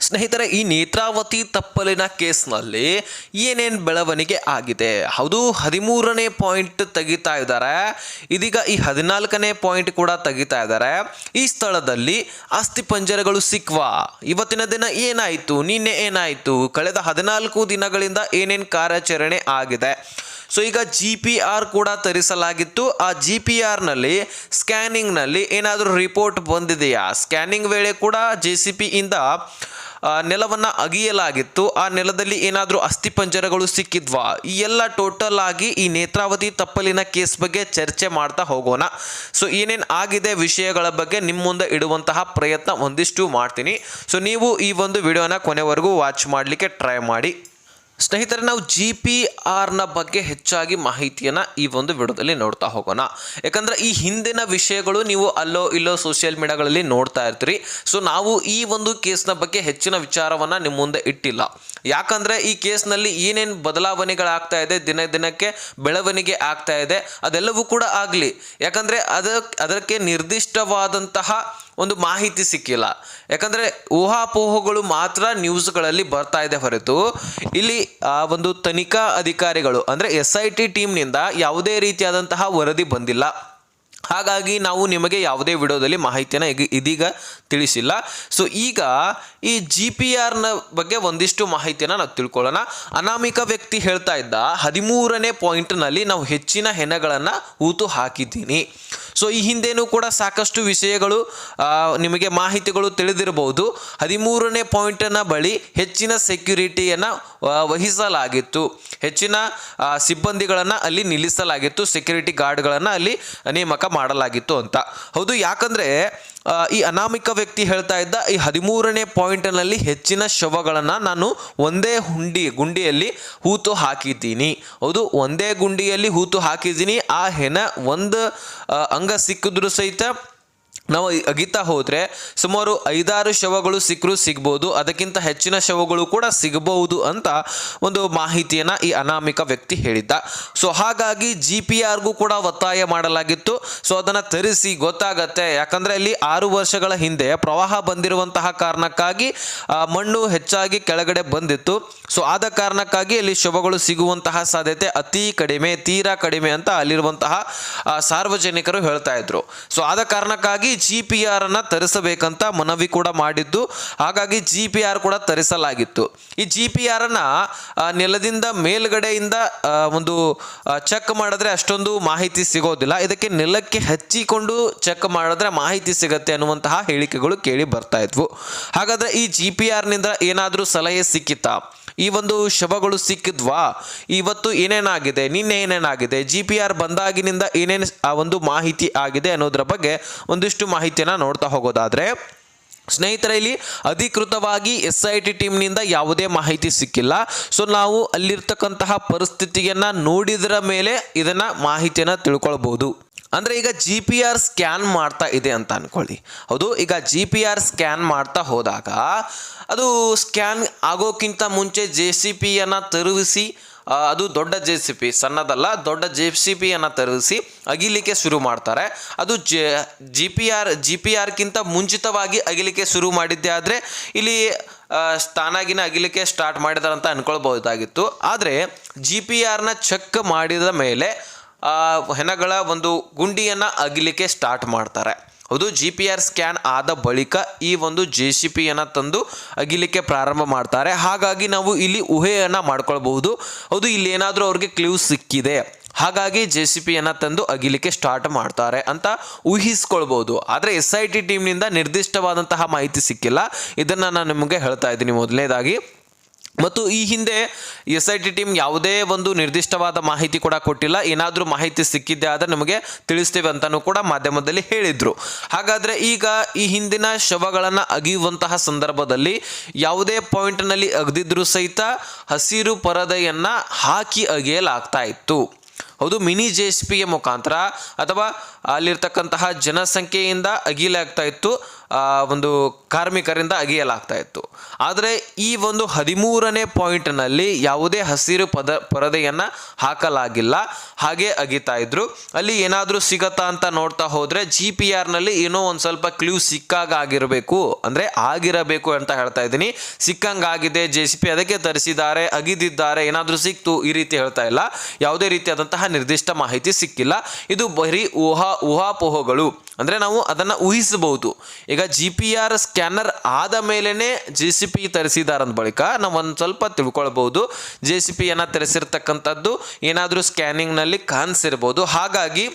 ಸ್ನೇಹಿತರೆ, ಈ ನೇತ್ರಾವತಿ ತಪ್ಪಲಿನ ಕೇಸ್ನಲ್ಲಿ ಏನೇನು ಬೆಳವಣಿಗೆ ಆಗಿದೆ? ಹೌದು, ಹದಿಮೂರನೇ ಪಾಯಿಂಟ್ ತೆಗಿತಾ ಇದ್ದಾರೆ. ಇದೀಗ ಈ ಹದಿನಾಲ್ಕನೇ ಪಾಯಿಂಟ್ ಕೂಡ ತೆಗಿತಾ ಇದ್ದಾರೆ. ಈ ಸ್ಥಳದಲ್ಲಿ ಅಸ್ಥಿ ಪಂಜರಗಳು ಸಿಕ್ವಾ? ಇವತ್ತಿನ ದಿನ ಏನಾಯಿತು? ನಿನ್ನೆ ಏನಾಯಿತು? ಕಳೆದ ಹದಿನಾಲ್ಕು ದಿನಗಳಿಂದ ಏನೇನು ಕಾರ್ಯಾಚರಣೆ ಆಗಿದೆ? ಸೊ ಈಗ ಜಿ ಪಿ ಆರ್ ಕೂಡ ತರಿಸಲಾಗಿತ್ತು. ಆ ಜಿ ಪಿ ಆರ್ನಲ್ಲಿ ಸ್ಕ್ಯಾನಿಂಗ್ನಲ್ಲಿ ಏನಾದರೂ ರಿಪೋರ್ಟ್ ಬಂದಿದೆಯಾ? ಸ್ಕ್ಯಾನಿಂಗ್ ವೇಳೆ ಕೂಡ ಜೆ ಸಿ ಪಿಯಿಂದ ನೆಲವನ್ನು ಅಗಿಯಲಾಗಿತ್ತು. ಆ ನೆಲದಲ್ಲಿ ಏನಾದರೂ ಅಸ್ಥಿಪಂಜರಗಳು ಸಿಕ್ಕಿದ್ವಾ? ಈ ಎಲ್ಲ ಟೋಟಲ್ ಆಗಿ ಈ ನೇತ್ರಾವತಿ ತಪ್ಪಲಿನ ಕೇಸ್ ಬಗ್ಗೆ ಚರ್ಚೆ ಮಾಡ್ತಾ ಹೋಗೋಣ. ಸೊ ಏನೇನು ಆಗಿದೆ ವಿಷಯಗಳ ಬಗ್ಗೆ ನಿಮ್ಮ ಮುಂದೆ ಇಡುವಂತಹ ಪ್ರಯತ್ನ ಒಂದಿಷ್ಟು ಮಾಡ್ತೀನಿ. ಸೊ ನೀವು ಈ ಒಂದು ವಿಡಿಯೋನ ಕೊನೆವರೆಗೂ ವಾಚ್ ಮಾಡಲಿಕ್ಕೆ ಟ್ರೈ ಮಾಡಿ. ಸ್ನೇಹಿತರೆ, ನಾವು ಜಿ ಪಿ ಆರ್ನ ಬಗ್ಗೆ ಹೆಚ್ಚಾಗಿ ಮಾಹಿತಿಯನ್ನು ಈ ಒಂದು ವಿಡಿಯೋದಲ್ಲಿ ನೋಡ್ತಾ ಹೋಗೋಣ. ಯಾಕಂದರೆ ಈ ಹಿಂದಿನ ವಿಷಯಗಳು ನೀವು ಅಲ್ಲೋ ಇಲ್ಲೋ ಸೋಷಿಯಲ್ ಮೀಡಿಯಾಗಳಲ್ಲಿ ನೋಡ್ತಾ ಇರ್ತೀರಿ. ಸೊ ನಾವು ಈ ಒಂದು ಕೇಸ್ನ ಬಗ್ಗೆ ಹೆಚ್ಚಿನ ವಿಚಾರವನ್ನು ನಿಮ್ಮ ಮುಂದೆ ಇಟ್ಟಿಲ್ಲ. ಯಾಕಂದರೆ ಈ ಕೇಸ್ನಲ್ಲಿ ಏನೇನು ಬದಲಾವಣೆಗಳಾಗ್ತಾ ಇದೆ, ದಿನ ದಿನಕ್ಕೆ ಬೆಳವಣಿಗೆ ಆಗ್ತಾ ಇದೆ, ಅದೆಲ್ಲವೂ ಕೂಡ ಆಗಲಿ. ಯಾಕಂದರೆ ಅದಕ್ಕೆ ಅದಕ್ಕೆ ನಿರ್ದಿಷ್ಟವಾದಂತಹ ಒಂದು ಮಾಹಿತಿ ಸಿಕ್ಕಿಲ್ಲ. ಯಾಕಂದರೆ ಊಹಾಪೋಹಗಳು ಮಾತ್ರ ನ್ಯೂಸ್ಗಳಲ್ಲಿ ಬರ್ತಾ ಇದೆ ಹೊರತು. ಇಲ್ಲಿ ಆ ಒಂದು ತನಿಖಾ ಅಧಿಕಾರಿಗಳು, ಅಂದರೆ ಎಸ್ ಐ ಟಿ ಟೀಮ್ನಿಂದ ಯಾವುದೇ ರೀತಿಯಾದಂತಹ ವರದಿ ಬಂದಿಲ್ಲ. ಹಾಗಾಗಿ ನಾವು ನಿಮಗೆ ಯಾವುದೇ ವಿಡಿಯೋದಲ್ಲಿ ಮಾಹಿತಿಯನ್ನು ಇದೀಗ ತಿಳಿಸಿಲ್ಲ. ಸೊ ಈಗ ಈ ಜಿ ಪಿ ಆರ್ನ ಬಗ್ಗೆ ಒಂದಿಷ್ಟು ಮಾಹಿತಿಯನ್ನು ನಾವು ತಿಳ್ಕೊಳ್ಳೋಣ. ಅನಾಮಿಕ ವ್ಯಕ್ತಿ ಹೇಳ್ತಾ ಇದ್ದ ಹದಿಮೂರನೇ ಪಾಯಿಂಟ್ನಲ್ಲಿ ನಾವು ಹೆಚ್ಚಿನ ಹೆಣಗಳನ್ನು ಊತು ಹಾಕಿದ್ದೀನಿ. ಸೊ ಈ ಹಿಂದೆನೂ ಕೂಡ ಸಾಕಷ್ಟು ವಿಷಯಗಳು ನಿಮಗೆ ಮಾಹಿತಿಗಳು ತಿಳಿದಿರಬಹುದು. ಹದಿಮೂರನೇ ಪಾಯಿಂಟನ್ನು ಬಳಿ ಹೆಚ್ಚಿನ ಸೆಕ್ಯುರಿಟಿಯನ್ನು ವಹಿಸಲಾಗಿತ್ತು. ಹೆಚ್ಚಿನ ಸಿಬ್ಬಂದಿಗಳನ್ನು ಅಲ್ಲಿ ನಿಲ್ಲಿಸಲಾಗಿತ್ತು. ಸೆಕ್ಯೂರಿಟಿ ಗಾರ್ಡ್ಗಳನ್ನು ಅಲ್ಲಿ ನೇಮಕ ಮಾಡಲಾಗಿತ್ತು ಅಂತ. ಹೌದು, ಯಾಕಂದರೆ ಈ ಅನಾಮಿಕ ವ್ಯಕ್ತಿ ಹೇಳ್ತಾ ಇದ್ದ ಈ ಹದಿಮೂರನೇ ಪಾಯಿಂಟ್ನಲ್ಲಿ ಹೆಚ್ಚಿನ ಶವಗಳನ್ನು ನಾನು ಒಂದೇ ಹುಂಡಿ, ಗುಂಡಿಯಲ್ಲಿ ಹೂತು ಹಾಕಿದ್ದೀನಿ. ಹೌದು, ಒಂದೇ ಗುಂಡಿಯಲ್ಲಿ ಹೂತು ಹಾಕಿದ್ದೀನಿ. ಆ ಹೆಣ ಒಂದು ಅಂಗ ಸಿಕ್ಕಿದ್ರು ಸಹಿತ ನಾವು ಅಗಿತಾ ಹೋದರೆ ಸುಮಾರು ಐದಾರು ಶವಗಳು ಸಿಕ್ಕರೂ ಸಿಗ್ಬೋದು, ಅದಕ್ಕಿಂತ ಹೆಚ್ಚಿನ ಶವಗಳು ಕೂಡ ಸಿಗಬಹುದು ಅಂತ ಒಂದು ಮಾಹಿತಿಯನ್ನು ಈ ಅನಾಮಿಕ ವ್ಯಕ್ತಿ ಹೇಳಿದ್ದ. ಸೊ ಹಾಗಾಗಿ ಜಿ ಪಿ ಆರ್ಗೂ ಕೂಡ ಒತ್ತಾಯ ಮಾಡಲಾಗಿತ್ತು. ಸೊ ಅದನ್ನು ತರಿಸಿ ಗೊತ್ತಾಗತ್ತೆ. ಯಾಕಂದರೆ ಅಲ್ಲಿ ಆರು ವರ್ಷಗಳ ಹಿಂದೆ ಪ್ರವಾಹ ಬಂದಿರುವಂತಹ ಕಾರಣಕ್ಕಾಗಿ ಮಣ್ಣು ಹೆಚ್ಚಾಗಿ ಕೆಳಗಡೆ ಬಂದಿತ್ತು. ಸೊ ಆದ ಕಾರಣಕ್ಕಾಗಿ ಅಲ್ಲಿ ಶವಗಳು ಸಿಗುವಂತಹ ಸಾಧ್ಯತೆ ಅತಿ ಕಡಿಮೆ, ತೀರಾ ಕಡಿಮೆ ಅಂತ ಅಲ್ಲಿರುವಂತಹ ಸಾರ್ವಜನಿಕರು ಹೇಳ್ತಾ ಇದ್ರು. ಸೊ ಆದ ಕಾರಣಕ್ಕಾಗಿ ಜಿ ಪಿ ಆರ್ ಅನ್ನ ತರಿಸಬೇಕಂತ ಮನವಿ ಕೂಡ ಮಾಡಿದ್ದು. ಹಾಗಾಗಿ ಜಿ ಪಿ ಆರ್ ಕೂಡ ತರಿಸಲಾಗಿತ್ತು. ಈ ಜಿ ಪಿ ಆರ್ ಅನ್ನ ನೆಲದಿಂದ ಮೇಲ್ಗಡೆಯಿಂದ ಒಂದು ಚೆಕ್ ಮಾಡಿದ್ರೆ ಅಷ್ಟೊಂದು ಮಾಹಿತಿ ಸಿಗೋದಿಲ್ಲ. ಇದಕ್ಕೆ ನೆಲಕ್ಕೆ ಹಚ್ಚಿಕೊಂಡು ಚೆಕ್ ಮಾಡಿದ್ರೆ ಮಾಹಿತಿ ಸಿಗತ್ತೆ ಅನ್ನುವಂತಹ ಹೇಳಿಕೆಗಳು ಕೇಳಿ ಬರ್ತಾ ಇದ್ವು. ಹಾಗಾದ್ರೆ ಈ ಜಿ ಪಿ ಆರ್ನಿಂದ ಏನಾದರೂ ಸಲಹೆ ಸಿಕ್ಕಿತಾ ಈ ಒಂದು ಶವಗಳು ಸಿಕ್ಕಿದ್ವಾ? ಇವತ್ತು ಏನೇನಾಗಿದೆ? ನಿನ್ನೆ ಏನೇನಾಗಿದೆ? ಜಿ ಪಿ ಆರ್ ಬಂದಾಗಿನಿಂದ ಏನೇನು ಆ ಒಂದು ಮಾಹಿತಿ ಆಗಿದೆ ಅನ್ನೋದ್ರ ಬಗ್ಗೆ ಒಂದಿಷ್ಟು ಮಾಹಿತಿಯನ್ನು ನೋಡ್ತಾ ಹೋಗೋದಾದರೆ, ಸ್ನೇಹಿತರೆ, ಇಲ್ಲಿ ಅಧಿಕೃತವಾಗಿ ಎಸ್ ಐ ಟಿ ಟೀಮ್ನಿಂದ ಯಾವುದೇ ಮಾಹಿತಿ ಸಿಕ್ಕಿಲ್ಲ. ಸೊ ನಾವು ಅಲ್ಲಿರ್ತಕ್ಕಂತಹ ಪರಿಸ್ಥಿತಿಯನ್ನು ನೋಡಿದರ ಮೇಲೆ ಇದನ್ನು ಮಾಹಿತಿಯನ್ನು ತಿಳ್ಕೊಳ್ಬೋದು. ಅಂದರೆ ಈಗ ಜಿ ಪಿ ಆರ್ ಸ್ಕ್ಯಾನ್ ಮಾಡ್ತಾ ಇದೆ ಅಂತ ಅಂದ್ಕೊಳ್ಳಿ ಹೌದು, ಈಗ ಜಿ ಪಿ ಆರ್ ಸ್ಕ್ಯಾನ್ ಮಾಡ್ತಾ ಹೋದಾಗ ಅದು ಸ್ಕ್ಯಾನ್ ಆಗೋಕ್ಕಿಂತ ಮುಂಚೆ ಜೆ ಸಿ ಪಿಯನ್ನು ತರುವಿಸಿ ಅದು ದೊಡ್ಡ ಜೆ ಸಿ ಪಿ ಸಣ್ಣದಲ್ಲ, ದೊಡ್ಡ ಜೆ ಸಿ ಪಿಯನ್ನು ತರಿಸಿ ಅಗಿಲಿಕ್ಕೆ ಶುರು ಮಾಡ್ತಾರೆ. ಅದು J G P R G P ಆರ್ಗಿಂತ ಮುಂಚಿತವಾಗಿ ಅಗಿಲಿಕ್ಕೆ ಶುರು ಮಾಡಿದ್ದೆ ಆದರೆ ಇಲ್ಲಿ ತಾನಾಗಿನ ಅಗಿಲಿಕ್ಕೆ ಸ್ಟಾರ್ಟ್ ಮಾಡಿದಾರಂತ ಅಂತ ಅನ್ಕೊಳ್ಬಹುದಾಗಿತ್ತು. ಆದರೆ ಜಿ ಪಿ ಆರ್ನ ಚೆಕ್ ಮಾಡಿದ ಮೇಲೆ ಹೆಣಗಳ ಒಂದು ಗುಂಡಿಯನ್ನು ಅಗಿಲಿಕ್ಕೆ ಸ್ಟಾರ್ಟ್ ಮಾಡ್ತಾರೆ. ಹೌದು ಜಿ ಪಿ ಆರ್ ಸ್ಕ್ಯಾನ್ ಆದ ಬಳಿಕ ಈ ಒಂದು ಜೆ ಸಿ ಪಿಯನ್ನು ತಂದು ಅಗಿಲಿಕ್ಕೆ ಪ್ರಾರಂಭ ಮಾಡ್ತಾರೆ. ಹಾಗಾಗಿ ನಾವು ಇಲ್ಲಿ ಊಹೆಯನ್ನು ಮಾಡ್ಕೊಳ್ಬಹುದು. ಹೌದು, ಇಲ್ಲಿ ಏನಾದರೂ ಅವ್ರಿಗೆ ಕ್ಲೂ ಸಿಕ್ಕಿದೆ. ಹಾಗಾಗಿ ಜೆ ಸಿ ಪಿಯನ್ನು ತಂದು ಅಗಿಲಿಕ್ಕೆ ಸ್ಟಾರ್ಟ್ ಮಾಡ್ತಾರೆ ಅಂತ ಊಹಿಸ್ಕೊಳ್ಬೋದು ಆದರೆ ಎಸ್ ಐ ಟಿ ಟೀಮ್ನಿಂದ ನಿರ್ದಿಷ್ಟವಾದಂತಹ ಮಾಹಿತಿ ಸಿಕ್ಕಿಲ್ಲ. ಇದನ್ನು ನಾನು ನಿಮಗೆ ಹೇಳ್ತಾ ಇದ್ದೀನಿ ಮೊದಲನೇದಾಗಿ. ಮತ್ತು ಈ ಹಿಂದೆ ಎಸ್ ಐ ಟಿ ಟೀಮ್ ಯಾವುದೇ ಒಂದು ನಿರ್ದಿಷ್ಟವಾದ ಮಾಹಿತಿ ಕೂಡ ಕೊಟ್ಟಿಲ್ಲ. ಏನಾದರೂ ಮಾಹಿತಿ ಸಿಕ್ಕಿದ್ದೆ ಆದರೆ ನಮಗೆ ತಿಳಿಸ್ತೇವೆ ಅಂತಲೂ ಕೂಡ ಮಾಧ್ಯಮದಲ್ಲಿ ಹೇಳಿದರು. ಹಾಗಾದರೆ ಈಗ ಈ ಹಿಂದಿನ ಶವಗಳನ್ನು ಅಗಿಯುವಂತಹ ಸಂದರ್ಭದಲ್ಲಿ ಯಾವುದೇ ಪಾಯಿಂಟ್ನಲ್ಲಿ ಅಗದಿದ್ರೂ ಸಹಿತ ಹಸಿರು ಪರದೆಯನ್ನು ಹಾಕಿ ಅಗೆಯಲಾಗ್ತಾ ಇತ್ತು. ಹೌದು, ಮಿನಿ ಜೆ ಎಸ್ ಪಿಯ ಮುಖಾಂತರ ಅಥವಾ ಅಲ್ಲಿರ್ತಕ್ಕಂತಹ ಜನಸಂಖ್ಯೆಯಿಂದ ಅಗಿಲಾಗ್ತಾ ಇತ್ತು. ಒಂದು ಕಾರ್ಮಿಕರಿಂದ ಅಗಿಯಲಾಗ್ತಾ ಇತ್ತು. ಆದರೆ ಈ ಒಂದು ಹದಿಮೂರನೇ ಪಾಯಿಂಟ್ನಲ್ಲಿ ಯಾವುದೇ ಹಸಿರು ಪದ, ಪರದೆಯನ್ನು ಹಾಕಲಾಗಿಲ್ಲ. ಹಾಗೆ ಅಗಿತಾ ಇದ್ರು. ಅಲ್ಲಿ ಏನಾದರೂ ಸಿಗತ್ತಾ ಅಂತ ನೋಡ್ತಾ ಹೋದರೆ ಜಿ ಪಿ ಆರ್ನಲ್ಲಿ ಏನೋ ಒಂದು ಸ್ವಲ್ಪ ಕ್ಲೂ ಸಿಕ್ಕಾಗ ಆಗಿರಬೇಕು ಅಂದರೆ ಆಗಿರಬೇಕು ಅಂತ ಹೇಳ್ತಾ ಇದ್ದೀನಿ. ಸಿಕ್ಕಂಗಾಗಿದೆ ಜೆ ಸಿ ಪಿ ಅದಕ್ಕೆ ತರಿಸಿದ್ದಾರೆ, ಅಗಿದಿದ್ದಾರೆ, ಏನಾದರೂ ಸಿಕ್ತು ಈ ರೀತಿ ಹೇಳ್ತಾ ಇಲ್ಲ. ಯಾವುದೇ ರೀತಿಯಾದಂತಹ ನಿರ್ದಿಷ್ಟ ಮಾಹಿತಿ ಸಿಕ್ಕಿಲ್ಲ. ಇದು ಬರೀ ಊಹಾ, ಊಹಾಪೋಹಗಳು. ಅಂದರೆ ನಾವು ಅದನ್ನು ಊಹಿಸಬಹುದು. ಈಗ ಜಿ ಪಿ ಆರ್ ಸ್ಕ್ಯಾನರ್ ಆದ ಮೇಲೇ ಜೆ ಸಿ ಪಿ ತರಿಸಿದಾರ ಅಂದ ಬಳಿಕ ನಾವು ಒಂದು ಸ್ವಲ್ಪ ತಿಳ್ಕೊಳ್ಬಹುದು. ಜೆ ಸಿ ಪಿಯನ್ನು ತರಿಸಿರ್ತಕ್ಕಂಥದ್ದು ಏನಾದರೂ ಸ್ಕ್ಯಾನಿಂಗ್ನಲ್ಲಿ ಕಾಣಿಸಿರ್ಬೋದು. ಹಾಗಾಗಿ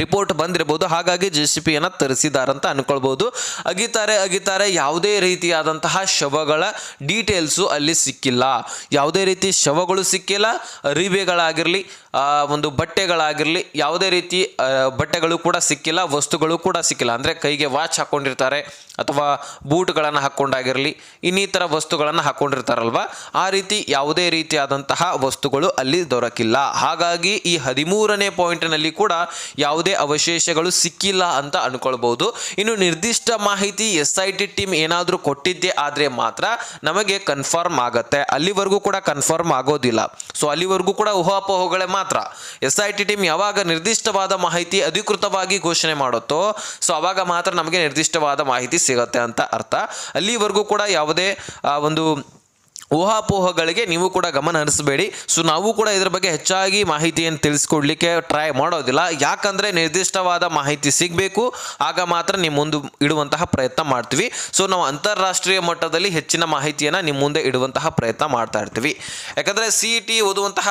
ರಿಪೋರ್ಟ್ ಬಂದಿರಬಹುದು. ಹಾಗಾಗಿ ಜೆ ಸಿ ಪಿಯನ್ನು ತರಿಸಿದಾರಂತ ಅನ್ಕೊಳ್ಬಹುದು. ಅಗಿತಾರೆ ಅಗಿತಾರೆ, ಯಾವುದೇ ರೀತಿಯಾದಂತಹ ಶವಗಳ ಡೀಟೇಲ್ಸು ಅಲ್ಲಿ ಸಿಕ್ಕಿಲ್ಲ. ಯಾವುದೇ ರೀತಿ ಶವಗಳು ಸಿಕ್ಕಿಲ್ಲ, ಅರಿವೆಗಳಾಗಿರಲಿ ಒಂದು ಬಟ್ಟೆಗಳಾಗಿರಲಿ, ಯಾವುದೇ ರೀತಿ ಬಟ್ಟೆಗಳು ಕೂಡ ಸಿಕ್ಕಿಲ್ಲ, ವಸ್ತುಗಳು ಕೂಡ ಸಿಕ್ಕಿಲ್ಲ. ಅಂದರೆ ಕೈಗೆ ವಾಚ್ ಹಾಕ್ಕೊಂಡಿರ್ತಾರೆ ಅಥವಾ ಬೂಟ್ಗಳನ್ನು ಹಾಕ್ಕೊಂಡಾಗಿರಲಿ, ಇನ್ನಿತರ ವಸ್ತುಗಳನ್ನು ಹಾಕ್ಕೊಂಡಿರ್ತಾರಲ್ವ ಆ ರೀತಿ ಯಾವುದೇ ರೀತಿಯಾದಂತಹ ವಸ್ತುಗಳು ಅಲ್ಲಿ ದೊರಕಿಲ್ಲ. ಹಾಗಾಗಿ ಈ ಹದಿಮೂರನೇ ಪಾಯಿಂಟ್ನಲ್ಲಿ ಕೂಡ ಯಾವುದೇ ಅವಶೇಷಗಳು ಸಿಕ್ಕಿಲ್ಲ ಅಂತ ಅನ್ಕೊಳ್ಬಹುದು. ಇನ್ನು ನಿರ್ದಿಷ್ಟ ಮಾಹಿತಿ ಎಸ್ ಐ ಟಿ ಟೀಮ್ ಏನಾದರೂ ಕೊಟ್ಟಿದ್ದೆ ಆದರೆ ಮಾತ್ರ ನಮಗೆ ಕನ್ಫರ್ಮ್ ಆಗುತ್ತೆ. ಅಲ್ಲಿವರೆಗೂ ಕೂಡ ಕನ್ಫರ್ಮ್ ಆಗೋದಿಲ್ಲ. ಸೊ, ಅಲ್ಲಿವರೆಗೂ ಕೂಡ ಊಹಾಪೋಹಗಳೇ ಮಾತ್ರ. ಎಸ್ ಐ ಟಿ ಟೀಮ್ ಯಾವಾಗ ನಿರ್ದಿಷ್ಟವಾದ ಮಾಹಿತಿ ಅಧಿಕೃತವಾಗಿ ಘೋಷಣೆ ಮಾಡುತ್ತೋ, ಸೊ, ಅವಾಗ ಮಾತ್ರ ನಮಗೆ ನಿರ್ದಿಷ್ಟವಾದ ಮಾಹಿತಿ ಸಿಗತ್ತೆ ಅಂತ ಅರ್ಥ. ಅಲ್ಲಿವರೆಗೂ ಕೂಡ ಯಾವುದೇ ಒಂದು ಊಹಾಪೋಹಗಳಿಗೆ ನೀವು ಕೂಡ ಗಮನ ಹರಿಸಬೇಡಿ. ಸೊ ನಾವು ಕೂಡ ಇದರ ಬಗ್ಗೆ ಹೆಚ್ಚಾಗಿ ಮಾಹಿತಿಯನ್ನು ತಿಳಿಸ್ಕೊಡ್ಲಿಕ್ಕೆ ಟ್ರೈ ಮಾಡೋದಿಲ್ಲ. ಯಾಕಂದರೆ ನಿರ್ದಿಷ್ಟವಾದ ಮಾಹಿತಿ ಸಿಗಬೇಕು. ಆಗ ಮಾತ್ರ ನಿಮ್ಮ ಮುಂದೆ ಇಡುವಂತಹ ಪ್ರಯತ್ನ ಮಾಡ್ತೀವಿ. ಸೊ ನಾವು ಅಂತಾರಾಷ್ಟ್ರೀಯ ಮಟ್ಟದಲ್ಲಿ ಹೆಚ್ಚಿನ ಮಾಹಿತಿಯನ್ನು ನಿಮ್ಮ ಮುಂದೆ ಇಡುವಂತಹ ಪ್ರಯತ್ನ ಮಾಡ್ತಾ ಇರ್ತೀವಿ. ಯಾಕಂದರೆ ಸಿ ಇ ಟಿ ಓದುವಂತಹ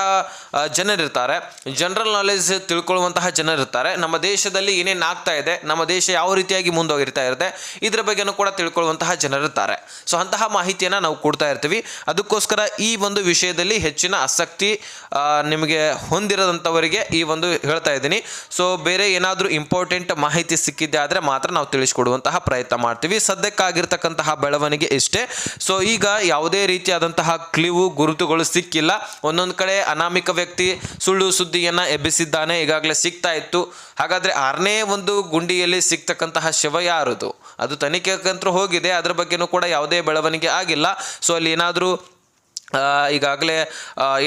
ಜನರಿರ್ತಾರೆ ಜನರಲ್ ನಾಲೆಜ್ ತಿಳ್ಕೊಳ್ಳುವಂತಹ ಜನರಿರ್ತಾರೆ ನಮ್ಮ ದೇಶದಲ್ಲಿ ಏನೇನು ಆಗ್ತಾ ಇದೆ, ನಮ್ಮ ದೇಶ ಯಾವ ರೀತಿಯಾಗಿ ಮುಂದೋಗಿರ್ತಾ ಇರುತ್ತೆ, ಇದರ ಬಗ್ಗೆನೂ ಕೂಡ ತಿಳ್ಕೊಳ್ಳುವಂತಹ ಜನರಿರ್ತಾರೆ ಸೊ ಅಂತಹ ಮಾಹಿತಿಯನ್ನು ನಾವು ಕೊಡ್ತಾ ಇರ್ತೀವಿ. ಅದಕ್ಕೋಸ್ಕರ ಈ ಒಂದು ವಿಷಯದಲ್ಲಿ ಹೆಚ್ಚಿನ ಆಸಕ್ತಿ ನಿಮಗೆ ಹೊಂದಿರದಂಥವರಿಗೆ ಈ ಒಂದು ಹೇಳ್ತಾ ಇದ್ದೀನಿ. ಸೊ ಬೇರೆ ಏನಾದರೂ ಇಂಪಾರ್ಟೆಂಟ್ ಮಾಹಿತಿ ಸಿಕ್ಕಿದ್ದೆ ಆದರೆ ಮಾತ್ರ ನಾವು ತಿಳಿಸ್ಕೊಡುವಂತಹ ಪ್ರಯತ್ನ ಮಾಡ್ತೀವಿ. ಸದ್ಯಕ್ಕಾಗಿರ್ತಕ್ಕಂತಹ ಬೆಳವಣಿಗೆ ಇಷ್ಟೇ. ಸೊ ಈಗ ಯಾವುದೇ ರೀತಿಯಾದಂತಹ ಕ್ಲಿವು, ಗುರುತುಗಳು ಸಿಕ್ಕಿಲ್ಲ. ಒಂದೊಂದು ಕಡೆ ಅನಾಮಿಕ ವ್ಯಕ್ತಿ ಸುಳ್ಳು ಸುದ್ದಿಯನ್ನು ಎಬ್ಬಿಸಿದ್ದಾನೆ, ಈಗಾಗಲೇ ಸಿಗ್ತಾ ಇತ್ತು. ಹಾಗಾದರೆ ಆರನೇ ಒಂದು ಗುಂಡಿಯಲ್ಲಿ ಸಿಗ್ತಕ್ಕಂತಹ ಶವ ಯಾರದು? ಅದು ತನಿಖೆಗಂತೂ ಹೋಗಿದೆ. ಅದ್ರ ಬಗ್ಗೆನೂ ಕೂಡ ಯಾವುದೇ ಬೆಳವಣಿಗೆ ಆಗಿಲ್ಲ. ಸೊ ಅಲ್ಲಿ ಏನಾದರೂ ಈಗಾಗಲೇ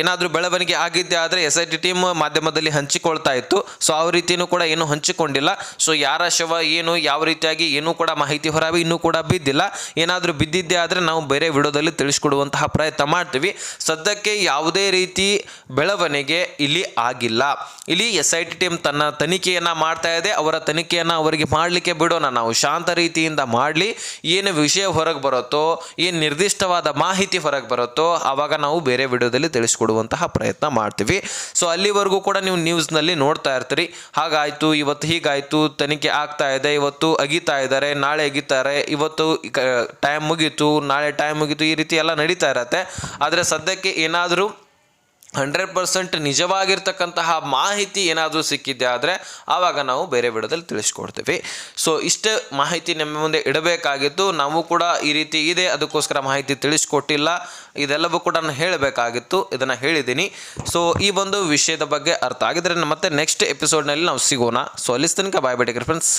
ಏನಾದರೂ ಬೆಳವಣಿಗೆ ಆಗಿದ್ದೆ ಆದರೆ ಎಸ್ ಐ ಟಿ ಟೀಮ್ ಮಾಧ್ಯಮದಲ್ಲಿ ಹಂಚಿಕೊಳ್ತಾ ಇತ್ತು. ಸೊ ಆ ರೀತಿಯೂ ಕೂಡ ಏನು ಹಂಚಿಕೊಂಡಿಲ್ಲ. ಸೊ ಯಾರ ಶವ, ಏನು, ಯಾವ ರೀತಿಯಾಗಿ ಏನೂ ಕೂಡ ಮಾಹಿತಿ ಹೊರಗೆ ಇನ್ನೂ ಕೂಡ ಬಿದ್ದಿಲ್ಲ. ಏನಾದರೂ ಬಿದ್ದಿದ್ದೆ ಆದರೆ ನಾವು ಬೇರೆ ವಿಡಿಯೋದಲ್ಲಿ ತಿಳಿಸ್ಕೊಡುವಂತಹ ಪ್ರಯತ್ನ ಮಾಡ್ತೀವಿ. ಸದ್ಯಕ್ಕೆ ಯಾವುದೇ ರೀತಿ ಬೆಳವಣಿಗೆ ಇಲ್ಲಿ ಆಗಿಲ್ಲ. ಇಲ್ಲಿ ಎಸ್ ಐ ಟಿ ಟೀಮ್ ತನ್ನ ತನಿಖೆಯನ್ನು ಮಾಡ್ತಾ ಇದೆ. ಅವರ ತನಿಖೆಯನ್ನು ಅವರಿಗೆ ಮಾಡಲಿಕ್ಕೆ ಬಿಡೋಣ. ನಾವು ಶಾಂತ ರೀತಿಯಿಂದ ಮಾಡಲಿ. ಏನು ವಿಷಯ ಹೊರಗೆ ಬರುತ್ತೋ, ಏನು ನಿರ್ದಿಷ್ಟವಾದ ಮಾಹಿತಿ ಹೊರಗೆ ಬರುತ್ತೋ ಆವಾಗ ನಾವು ಬೇರೆ ವಿಡಿಯೋದಲ್ಲಿ ತಿಳಿಸ್ಕೊಡುವಂತಹ ಪ್ರಯತ್ನ ಮಾಡ್ತೀವಿ. ಸೊ ಅಲ್ಲಿವರೆಗೂ ಕೂಡ ನೀವು ನ್ಯೂಸ್ನಲ್ಲಿ ನೋಡ್ತಾ ಇರ್ತೀರಿ. ಹಾಗಾಯಿತು, ಇವತ್ತು ಹೀಗಾಯಿತು, ತನಿಖೆ ಆಗ್ತಾ ಇದೆ, ಇವತ್ತು ಅಗಿತಾ ಇದ್ದಾರೆ, ನಾಳೆ ಅಗಿತಾರೆ, ಇವತ್ತು ಟೈಮ್ ಮುಗೀತು, ನಾಳೆ ಟೈಮ್ ಮುಗೀತು, ಈ ರೀತಿ ಎಲ್ಲ ನಡೀತಾ ಇರತ್ತೆ. ಆದರೆ ಸದ್ಯಕ್ಕೆ ಏನಾದರೂ ಹಂಡ್ರೆಡ್ ಪರ್ಸೆಂಟ್ ನಿಜವಾಗಿರ್ತಕ್ಕಂತಹ ಮಾಹಿತಿ ಏನಾದರೂ ಸಿಕ್ಕಿದ್ದೆ ಆದರೆ ಆವಾಗ ನಾವು ಬೇರೆ ವಿಡದಲ್ಲಿ ತಿಳಿಸ್ಕೊಡ್ತೀವಿ. ಸೊ ಇಷ್ಟೇ ಮಾಹಿತಿ ನಿಮ್ಮ ಮುಂದೆ ಇಡಬೇಕಾಗಿತ್ತು ನಾವು ಕೂಡ ಈ ರೀತಿ ಇದೆ, ಅದಕ್ಕೋಸ್ಕರ ಮಾಹಿತಿ ತಿಳಿಸ್ಕೊಟ್ಟಿಲ್ಲ, ಇದೆಲ್ಲವೂ ಕೂಡ ನಾನು ಹೇಳಬೇಕಾಗಿತ್ತು, ಇದನ್ನು ಹೇಳಿದ್ದೀನಿ. ಸೊ ಈ ಒಂದು ವಿಷಯದ ಬಗ್ಗೆ ಅರ್ಥ ಆಗಿದ್ರೆ ಮತ್ತೆ ನೆಕ್ಸ್ಟ್ ಎಪಿಸೋಡ್ನಲ್ಲಿ ನಾವು ಸಿಗೋಣ. ಸೊ ಅಲ್ಲಿ ತನಕ ಬಾಯ್ ಬಿಟ್ಟಿಗೆ ಫ್ರೆಂಡ್ಸ್